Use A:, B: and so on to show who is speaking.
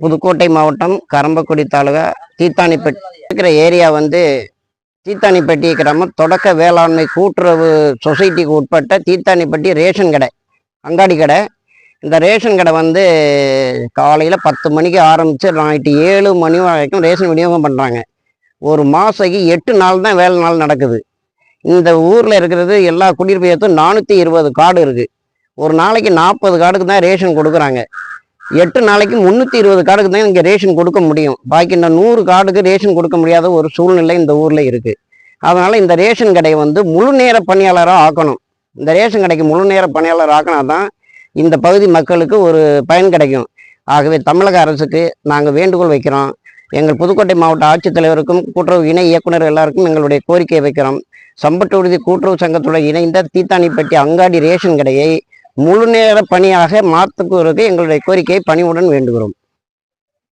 A: புதுக்கோட்டை மாவட்டம் கரம்பக்குடி தாலுகா தீத்தானிப்பட்டி இருக்கிற ஏரியா வந்து தீத்தானிப்பட்டி கிராமம். தொடக்க வேளாண்மை கூட்டுறவு சொசைட்டிக்கு உட்பட்ட தீத்தானிப்பட்டி ரேஷன் கடை அங்காடி கடை. இந்த ரேஷன் கடை வந்து காலையில் பத்து மணிக்கு ஆரம்பித்து நைட்டு ஏழு மணி வரைக்கும் ரேஷன் விநியோகம் பண்ணுறாங்க ஒரு மாதத்துக்கு எட்டு நாள் தான் வேலை நாள் நடக்குது. இந்த ஊரில் இருக்கிறது எல்லா குடியிருப்பையத்தும் நானூற்றி இருபது காடு இருக்குது ஒரு நாளைக்கு நாற்பது கார்டுக்கு தான் ரேஷன் கொடுக்குறாங்க. எட்டு நாளைக்கு முந்நூற்றி இருபது கார்டுக்கு தான் இங்கே ரேஷன் கொடுக்க முடியும். பாக்கி இந்த நூறு கார்டுக்கு ரேஷன் கொடுக்க முடியாத ஒரு சூழ்நிலை இந்த ஊரில் இருக்குது அதனால் இந்த ரேஷன் கடையை வந்து முழு நேர பணியாளராக ஆக்கணும். இந்த ரேஷன் கடைக்கு முழு நேர பணியாளர் ஆக்கினா தான் இந்த பகுதி மக்களுக்கு ஒரு பயன் கிடைக்கும். ஆகவே தமிழக அரசுக்கு நாங்கள் வேண்டுகோள் வைக்கிறோம். எங்கள் புதுக்கோட்டை மாவட்ட ஆட்சித்தலைவருக்கும் கூட்டுறவு இணை இயக்குனர் எல்லாருக்கும் எங்களுடைய கோரிக்கையை வைக்கிறோம். சம்பட்டு உறுதி கூட்டுறவு சங்கத்துடன் இணைந்த தீத்தானிப்பட்டி அங்காடி ரேஷன் கடையை முழு நேர பணியாக மாற்றுக்குவதற்கு எங்களுடைய கோரிக்கையை பணிவுடன் வேண்டுகிறோம்.